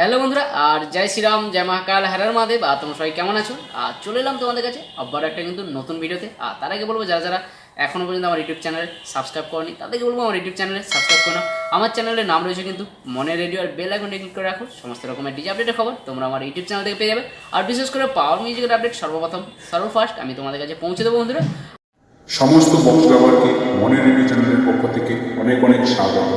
Hello বন্ধুরা, আর জয় শ্রীরাম, জয় মহাকাল হারার মহাদেব, আর তোমরা সবাই কেমন আছো? আর চলে এলাম তোমাদের কাছে আবার একটা কিন্তু নতুন ভিডিওতে। আর তার আগে বলব, যারা যারা এখনও পর্যন্ত আমার ইউটিউব চ্যানেলে সাবস্ক্রাইব করনি, তাদেরকে বলব আমার ইউটিউব চ্যানেলে সাবস্ক্রাইব করো আমার চ্যানেলের নাম রয়েছে কিন্তু মনে রেডিও আর বেল আইকনটা ক্লিক করে রাখো। সমস্ত রকমের ডিজে আপডেটের খবর তোমরা আমার ইউটিউব চ্যানেল থেকে পেয়ে যাবে। আর বিশেষ করে পাওয়ার মিউজিকের আপডেট সর্বপ্রথম, সর্বফার্স্ট আমি তোমাদের কাছে পৌঁছে দেবো বন্ধুরা। সমস্ত বক্স ব্যবহারকে মনের রেডিও চ্যানেলের পক্ষ থেকে অনেক অনেক স্বাগত।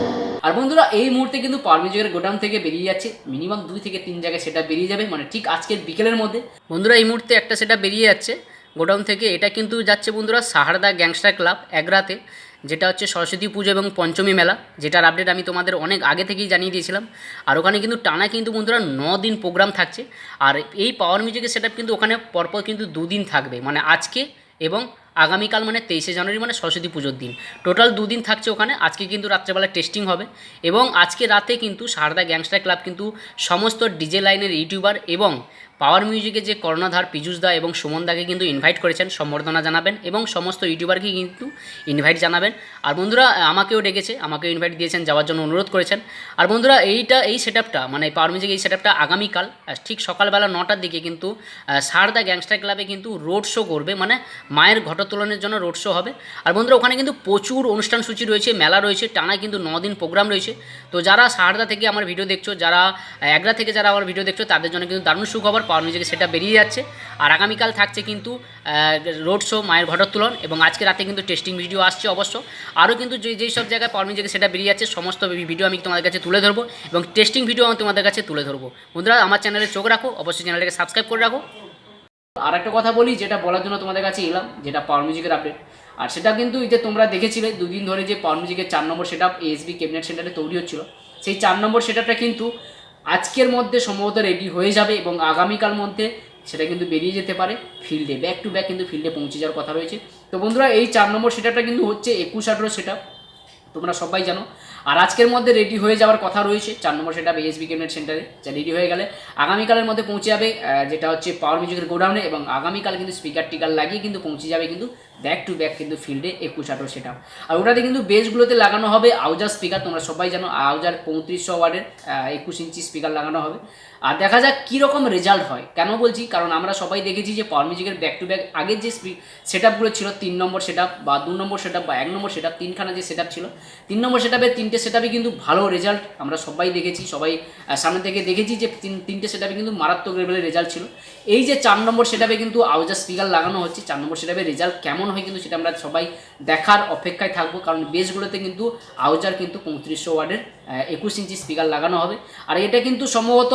আর বন্ধুরা, এই মুহূর্তে কিন্তু পারমিজের গোডাউন থেকে বেরিয়ে যাচ্ছে। মিনিমাম দুই থেকে তিন জায়গায় সেটা বেরিয়ে যাবে মানে ঠিক আজকের বিকেলের মধ্যে। বন্ধুরা, এই মুহূর্তে একটা সেটা বেরিয়ে যাচ্ছে গোডাউন থেকে। এটা কিন্তু যাচ্ছে বন্ধুরা সাহারদা গ্যাংস্টার ক্লাব একরাতে, যেটা হচ্ছে সরস্বতী পুজো এবং পঞ্চমী মেলা, যেটার আপডেট আমি তোমাদের অনেক আগে থেকেই জানিয়ে দিয়েছিলাম। আর ওখানে কিন্তু টানা কিন্তু বন্ধুরা ন দিন প্রোগ্রাম থাকছে। আর এই পাওয়ার মিউজিকের সেট কিন্তু ওখানে পরপর কিন্তু দুদিন থাকবে মানে আজকে এবং আগামীকাল মানে তেইশে জানুয়ারি মানে সরস্বতী পুজোর দিন। টোটাল দুদিন থাকছে ওখানে। আজকে কিন্তু রাত্রেবেলা টেস্টিং হবে। এবং আজকে রাতে কিন্তু সারদা গ্যাংস্টার ক্লাব কিন্তু সমস্ত ডিজে লাইনের ইউটিউবার এবং পাওয়ার মিউজিকে যে কর্ণধার পীযুষ দা এবং সুমন দাকে কিন্তু ইনভাইট করেছেন, সম্বর্ধনা জানাবেন এবং সমস্ত ইউটিউবারকে কিন্তু ইনভাইট জানাবেন। আর বন্ধুরা, আমাকেও ডেকেছে, আমাকেও ইনভাইট দিয়েছেন, যাওয়ার জন্য অনুরোধ করেছেন। আর বন্ধুরা, এইটা, এই সেট মানে পাওয়ার মিউজিক এই সেট আগামীকাল ঠিক সকালবেলা নটার দিকে কিন্তু সারদা গ্যাংস্টার ক্লাবে কিন্তু রোড শো করবে মানে মায়ের ঘটোত্তোলনের জন্য রোড শো হবে। আর বন্ধুরা, ওখানে কিন্তু প্রচুর অনুষ্ঠান সূচি রয়েছে, মেলা রয়েছে, টানা কিন্তু দিন প্রোগ্রাম রয়েছে। তো যারা সারদা থেকে আমার ভিডিও দেখছ, যারা একরা থেকে যারা আমার ভিডিও দেখছ, তাদের জন্য কিন্তু দারুণ সুখবর। পাওয়ার মিউজিকে সেটা বেরিয়ে যাচ্ছে। আর আগামীকাল থাকছে কিন্তু রোড শো মায়ের ঘটোত্তোলন এবং আজকে রাতে কিন্তু টেস্টিং ভিডিও আসছে অবশ্য। আরও কিন্তু যে, যেই সব জায়গায় পাওয়ার মিউজিকে সেটা বেরিয়ে যাচ্ছে, সমস্ত ভিডিও আমি তোমাদের কাছে তুলে ধরবো এবং টেস্টিং ভিডিও আমি তোমাদের কাছে তুলে ধরবো। বন্ধুরা, আমার চ্যানেলে চোখ রাখো, অবশ্যই চ্যানেলটাকে সাবস্ক্রাইব করে রাখো। আর একটা কথা বলি, যেটা বলার জন্য তোমাদের কাছে এলাম, যেটা পাওয়ার মিউজিকের আপডেট আর সেটা কিন্তু যে তোমরা দেখেছিলে, দুদিন ধরে যে পাওয়ার মিউজিকের চার নম্বর সেট আপ এসবি ক্যাবিনেট সেন্টারে তৈরি হচ্ছিল, সেই চার নম্বর সেট কিন্তু আজকের মধ্যে সম্ভবত রেডি হয়ে যাবে এবং আগামীকাল মধ্যে সেটা কিন্তু বেরিয়ে যেতে পারে ফিল্ডে ব্যাক টু ব্যাক কিন্তু ফিল্ডে পৌঁছে যাওয়ার কথা রয়েছে। তো বন্ধুরা, এই চার নম্বর সেট কিন্তু হচ্ছে একুশ আঠেরো সেট তোমরা সবাই জানো। আর আজকের মধ্যে রেডি হয়ে যাওয়ার কথা রয়েছে চার নম্বর সেটা এসবি ক্যাবিনেট সেন্টারে যা রেডি হয়ে গেলে আগামীকালের মধ্যে পৌঁছে যাবে যেটা হচ্ছে পাওয়ার মিউজিকের গোডাউনে এবং আগামীকাল কিন্তু স্পিকার টিকার লাগিয়ে কিন্তু পৌঁছে যাবে কিন্তু ব্যাক টু ব্যাক কিন্তু ফিল্ডে একুশ, আঠারো সেটা আর ওটাতে কিন্তু বেসগুলোতে লাগানো হবে আউজার স্পিকার তোমরা সবাই জানো আউজার পঁয়ত্রিশশো ওয়ার্ডের একুশ ইঞ্চি স্পিকার লাগানো হবে। আর দেখা যাক কীরকম রেজাল্ট হয়। কেন বলছি? কারণ আমরা সবাই দেখেছি যে পাওয়ার মিউজিকের ব্যাক টু ব্যাক আগের যে সেট আপগুলো ছিল, তিন নম্বর সেট বা দু নম্বর সেট আপ বা এক নম্বর সেট আপ তিনখানা যে সেট ছিল, তিন নম্বর সেট তিনটে সেট কিন্তু ভালো রেজাল্ট আমরা সবাই দেখেছি। সবাই সামনে থেকে দেখেছি যে তিন, তিনটে সেট কিন্তু মারাত্মক লেভেলের রেজাল্ট ছিল। এই যে চার নম্বর সেট কিন্তু আউজার স্পিকার লাগানো হচ্ছে, চার নম্বর সেট রেজাল্ট কেমন হয় কিন্তু সেটা আমরা সবাই দেখার অপেক্ষায় থাকব, কারণ বেসগুলোতে কিন্তু আউজার কিন্তু পঁয়ত্রিশশো ওয়ার্ডের একুশ ইঞ্চি স্পিকার লাগানো হবে। আর এটা কিন্তু সম্ভবত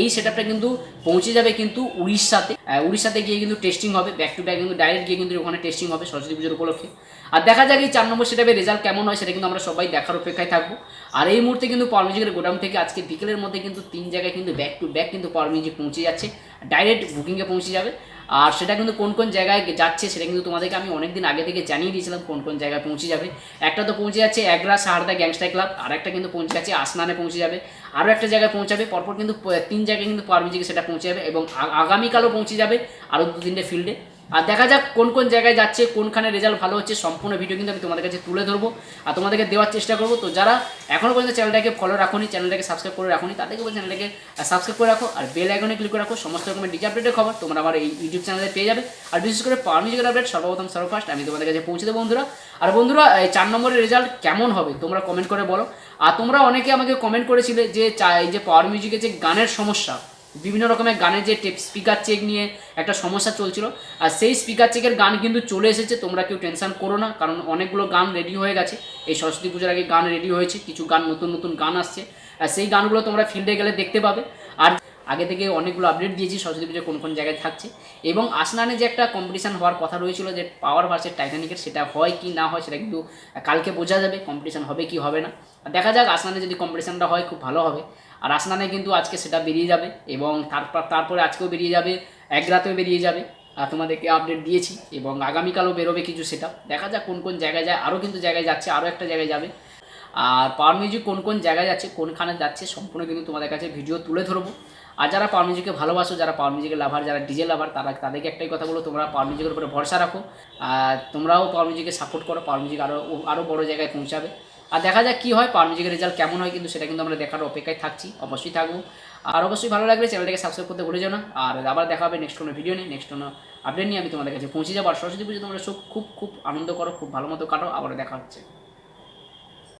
এই সেট কিন্তু পৌঁছে যাবে কিন্তু উড়িষ্যাতে। উড়িষ্যাতে গিয়ে কিন্তু টেস্টিং হবে ব্যাক টু ব্যাক কিন্তু ডাইরেক্ট গিয়ে কিন্তু ওখানে টেস্টিং হবে সরস্বতী পুজোর উপলক্ষে। আর দেখা যাক এই চার নম্বর সেটাপে রেজাল্ট কেমন হয়, সেটা কিন্তু আমরা সবাই দেখার অপেক্ষায় থাকব। আর এই মুহূর্তে কিন্তু পাওয়ার মিউজিকের গোডাউন থেকে আজকে বিকেলের মধ্যে কিন্তু তিন জায়গায় কিন্তু ব্যাক টু ব্যাক কিন্তু পাওয়ার মিউজিক পৌঁছে যাচ্ছে ডাইরেক্ট বুকিংয়ে পৌঁছে যাবে। আর সেটা কিন্তু কোন কোন জায়গায় যাচ্ছে, সেটা কিন্তু তোমাদেরকে আমি অনেক দিন আগে থেকে জানিয়ে দিয়েছিলাম কোন কোন জায়গায় পৌঁছে যাবে। একটা তো পৌঁছে যাচ্ছে একরা সাহারদা গ্যাংস্টার ক্লাব আর একটা কিন্তু পৌঁছে যাচ্ছে আসনানে পৌঁছে যাবে। আরও একটা জায়গায় পৌঁছাবে, পরপর কিন্তু তিন জায়গায় কিন্তু পারমিজিকে সেটা পৌঁছে যাবে এবং আগামীকালও পৌঁছে যাবে আরও দু তিনটে ফিল্ডে আর দেখা যাক কোন কোন জায়গায় যাচ্ছে, কোনখানে রেজাল্ট ভালো হচ্ছে, সম্পূর্ণ ভিডিও কিন্তু আমি তোমাদের কাছে তুলে ধরবো। আর তোমাদেরকে দেওয়ার চেষ্টা করব। তো যারা এখনও পর্যন্ত চ্যানেলটাকে ফলো রাখোনি চ্যানেলটাকে সাবস্ক্রাইব করে রাখোনি, তাদেরকে বলছি চ্যানেলটাকে সাবস্ক্রাইব করে রাখো আর বেল আইকনে ক্লিক করে রাখো। সমস্ত রকমের ডিজি আপডেটের খবর তোমরা আমার এই ইউটিউব চ্যানেলে পেয়ে যাবে। আর বিশেষ করে পাওয়ার মিউজিকের আপডেট সর্বপ্রথম, সর্বফার্স্ট আমি তোমাদের কাছে পৌঁছে দেবো বন্ধুরা। আর বন্ধুরা, এই চার নম্বরের রেজাল্ট কেমন হবে তোমরা কমেন্ট করে বলো। আর তোমরা অনেকে আমাকে কমেন্ট করেছিলে যে এই যে পাওয়ার মিউজিকের যে গানের সমস্যা বিভিন্ন রকমের গানের যে টেপ স্পিকার চেক নিয়ে একটা সমস্যা চলছিল। আর সেই স্পিকার চেকের গান কিন্তু চলে এসেছে, তোমরা কেউ টেনশন করো না, কারণ অনেকগুলো গান রেডি হয়ে গেছে। এই সরস্বতী পুজোর আগে গান রেডি হয়েছে, কিছু গান, নতুন নতুন গান আসছে। আর সেই গানগুলো তোমরা ফিল্ডে গেলে দেখতে পাবে। আর আগে থেকে অনেকগুলো আপডেট দিয়েছি, সরস্বতী পুজো কোন কোন জায়গায় থাকছে। এবং আসনানে যে একটা কম্পিটিশান হওয়ার কথা রয়েছিল, যে পাওয়ার ভার্সের টাইটানিকের সেটা হয় কি না হয়, সেটা কিন্তু কালকে বোঝা যাবে কম্পিটিশান হবে কি হবে না। দেখা যাক, আসনানে যদি কম্পিটিশানটা হয়, খুব ভালো হবে। আর আসনানে কিন্তু আজকে সেটা বেরিয়ে যাবে এবং তারপর তারপরে আজকেও বেরিয়ে যাবে, এক রাতেও বেরিয়ে যাবে। আর তোমাদেরকে আপডেট দিয়েছি এবং আগামীকালও বেরোবে কিছু সেটা। দেখা যাক কোন কোন জায়গায় যায়, আরও কিন্তু জায়গায় যাচ্ছে, আরও একটা জায়গায় যাবে। আর পাওয়ার মিউজিক কোন কোন জায়গায় যাচ্ছে, কোনখানে যাচ্ছে, সম্পূর্ণ কিন্তু তোমাদের কাছে ভিডিও তুলে ধরবো। আর যারা পাওয়ার মিউজিককে ভালোবাসো, যারা পাওয়ার মিউজিকের লাভার যারা ডিজে লাভার তারা, তাদেরকে একটাই কথা বলো তোমরা পাওয়ার মিউজিকের উপরে ভরসা রাখো। আর তোমরাও পাওয়ার মিউজিকে সাপোর্ট করো পাওয়ার মিউজিক আরও আরও বড় জায়গায় পৌঁছাবে। আর দেখা যাক কী হয় পাওয়ার মিউজিকের রেজাল্ট কেমন হয় কিন্তু সেটা কিন্তু আমরা দেখার অপেক্ষায় থাকছি, অবশ্যই থাকব আর অবশ্যই ভালো লাগলে চ্যানেলটাকে সাবস্ক্রাইব করতে ভুলে যাও না। আর আবার দেখা হবে নেক্সট কোনো ভিডিও নিয়ে নেক্সট কোনো আপডেট নিয়ে, আমি তোমাদের কাছে পৌঁছে যাব। আর সরস্বতী পুজো তোমরা খুব খুব আনন্দ করো, খুব ভালো মতো কাটো আবার দেখা হচ্ছে।